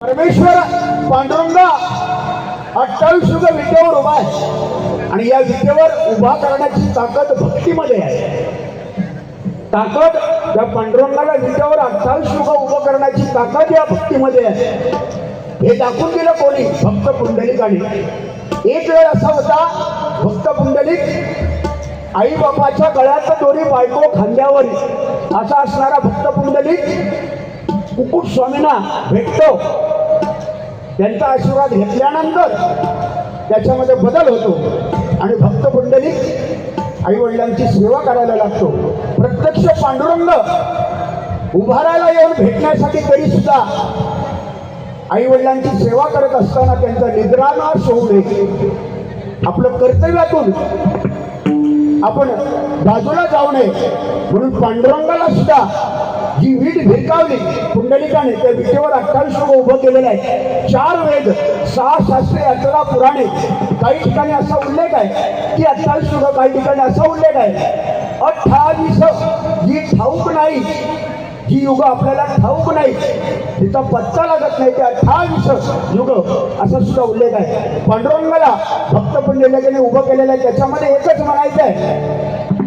परमेश्वर पांडुरंगा अठ्ठावीस युग विटेवर उभा आहे. आणि या विटेवर उभा करण्याची ताकद भक्तीमध्ये आहे. ताकद या पांडुरंगाला विटेवर अठ्ठावीस युग उभं करण्याची ताकद या भक्तीमध्ये आहे. हे दाखवून दिलं कोणी? भक्त पुंडलिकाने. एक वेळ असा होता भक्त पुंडलिक आई बापाच्या गळ्यात दोरी बायको खांद्यावर असा असणारा भक्त पुंडलिक कुकुट स्वामींना भेटतो. त्यांचा आशीर्वाद घेतल्यानंतर त्याच्यामध्ये बदल होतो. आणि भक्त पुंडलिक आई वडिलांची सेवा करायला लागतो. प्रत्यक्ष पांडुरंग उभारायला येऊन भेटण्यासाठी तरी सुद्धा आई वडिलांची सेवा करत असताना त्यांचा निद्रानाश होऊ नये. आपलं कर्तव्यातून आपण बाजूला जाऊ नये. म्हणून पांडुरंगाला सुद्धा जी वीट भिरकावली पुंडलिकाने त्या विटेवर अठ्ठावीस लोक उभं केलेलं आहे. चार वेद सहा शास्त्रे अठरा पुराणे. काही ठिकाणी असा उल्लेख आहे की अठ्ठावीस लोक काही ठिकाणी असा उल्लेख आहे. अठ्ठावीस जी ठाऊक नाही. जी युग आपल्याला ठाऊक नाही. तिचा पत्ता लागत नाही ते अठ्ठावीस युग असा सुद्धा उल्लेख आहे. पांडुरंगाला भक्त पुंडलिकाने उभं केलेलं आहे. त्याच्यामध्ये एकच म्हणायचं आहे.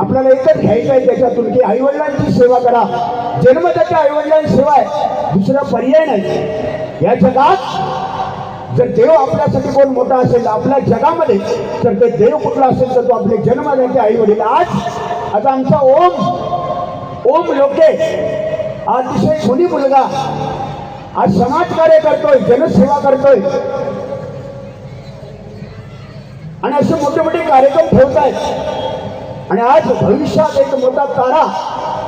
आपल्याला एकच घ्यायचं आहे त्याच्यातून की आईवडिलांची सेवा करा. जन्म आईवडिलांची आईवडिलांशिवाय दुसरा पर्याय नाही. या जगात जर देव आपल्यासाठी कोण मोठा असेल आपल्या जगामध्ये तर ते देव कुठला असेल तर तो आपले जन्मदाते आई वडील आज आता आमचा ओम ओम लोके अतिशय गुणी मुलगा आज समाजकार्य करतोय जनसेवा करतोय. आणि असे मोठे मोठे कार्यक्रम ठेवत आहेत आणि आज भविष्यात एक मोठा तारा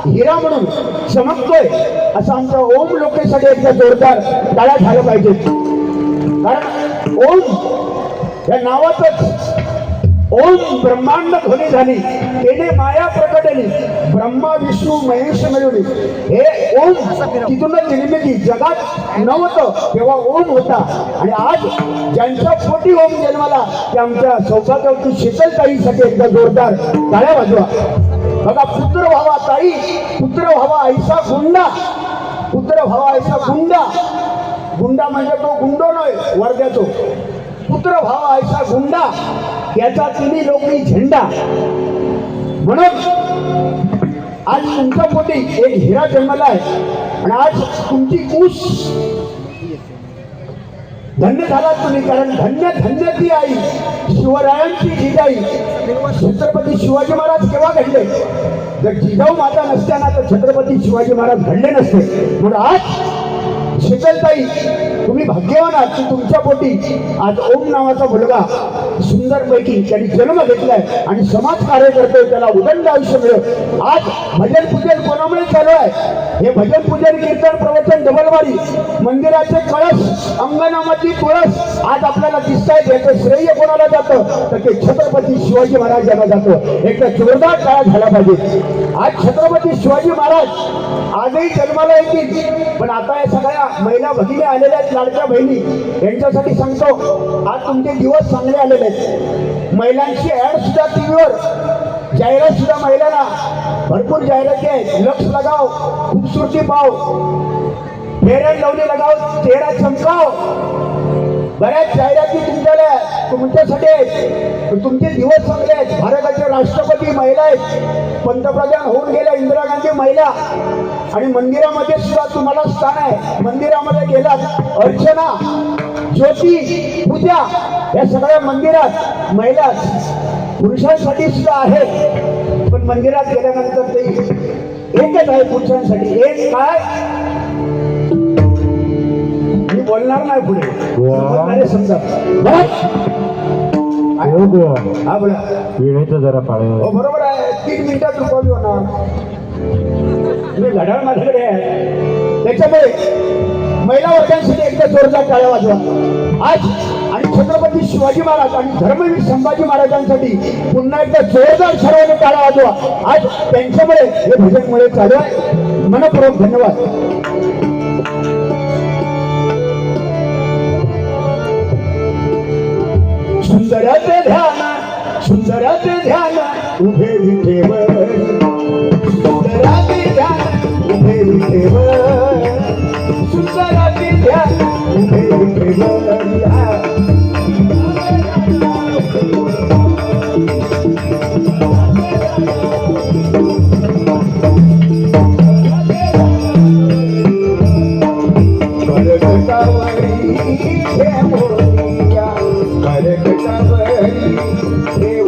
हिरा म्हणून चमकतोय. असं आमचा ओम लोकेसाठी एकदा जोरदार टाळ्या झालं पाहिजे कारण ओम या नावातच ओम ब्रह्मांड ध्वनी झाली. तेने माया प्रकटली. ब्रह्मा विष्णू महेश मिळवली हे ओम तिथूनच निर्मिती. जगात नव्हतं तेव्हा ओम होता. आणि आज ज्यांच्या पोटी ओम जन्माला ते आमच्या सौभाग्यवती शीतलताईसाठी एकदा जोरदार टाळ्या वाजवा. बघा पुत्र व्हावा ताई पुत्र व्हावा ऐसा गुंडा पुत्र व्हावा ऐसा गुंडा. गुंडा म्हणजे तो गुंडो नव्हे वर्गाचो पुत्र व्हावा ऐसा गुंडा याचा तिन्ही लोकनी झेंडा. म्हणून आज तुमच्या पोटी एक हिरा जन्मला आहे. आणि आज तुमची ऊस धन्य झालात तुम्ही कारण धन्य धन्य ती आई. शिवरायांची जिजाई छत्रपती शिवाजी महाराज केव्हा घडले? जर जिजाऊ माता नसताना तर छत्रपती शिवाजी महाराज घडले नसते. म्हणून आज शीतलताई तुम्ही भाग्यवान आहात की तुमच्या पोटी आज ओम नावाचा मुलगा सुंदरपैकी त्यांनी जन्म घेतलाय आणि समाज कार्य करतोय त्याला उदंड आयुष्य मिळेल. आज भजन पूजन कोणामुळे चालू आहे? हे भजन पूजन कीर्तन प्रवचन डबलवाडी मंदिराचे कळस अंगनामाची तुळस आज आपल्याला दिसत आहेत याचं श्रेय कोणाला जातं? तर ते छत्रपती शिवाजी महाराज यांना जातं. एक जोरदार काळा झाला पाहिजे. आज छत्रपती शिवाजी महाराज आजही जन्माला येतील. पण आता या सगळ्या महिला भगिनी आलेल्या आहेत लाडक्या बहिणी यांच्यासाठी सांगतो आज तुमचे दिवस चांगले आलेले आहेत. महिलांची ऍड सुद्धा टीव्हीवर जाहिरात सुद्धा महिलांना भरपूर जाहिराती आहेत. लक्ष लगाव खूपसुरती पाव. फेऱ्या लावणी लगाव चेहरा चमकाव. बऱ्याच जाहिराती तुमच्याला तुमच्यासाठी आहेत पण तुमचे दिवस चांगले आहेत भारताचे राष्ट्रपती महिला आहेत. पंतप्रधान होऊन गेल्या इंदिरा गांधी महिला. आणि मंदिरामध्ये सुद्धा तुम्हाला स्थान आहे. मंदिरामध्ये गेलात. अर्चना ज्योती पूजा या सगळ्या मंदिरात महिला पुरुषांसाठी सुद्धा आहे पण मंदिरात गेल्यानंतर ते एकच आहे पुरुषांसाठी. एक काय? बोलणार नाही पुढे. समजा. हो बोला. वेळेचं जरा पाळलं हो बरोबर आहे. तीन मिनिटात रुपये होणार. मी घड्याळ माझ्याकडे आहे. त्याच्यामुळे महिला वर्गांसाठी एकदा जोरदार टाळ्या वाजवा. आज आणि छत्रपती शिवाजी महाराज आणि धर्मवीर संभाजी महाराजांसाठी पुन्हा एकदा जोरदार सर्वांनी टाळ्या वाजवा. आज त्यांच्यामुळे हे भजनमुळे चालू आहे. मनपूर्वक धन्यवाद. सुंदराचे ध्यान सुंदराचे ध्यान उभे विठेव सुंदराचे ध्यान उभे विठेव सुंदराचे ध्यान उभे विठेव Yeah, boy. কেউ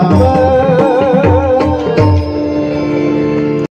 Oh.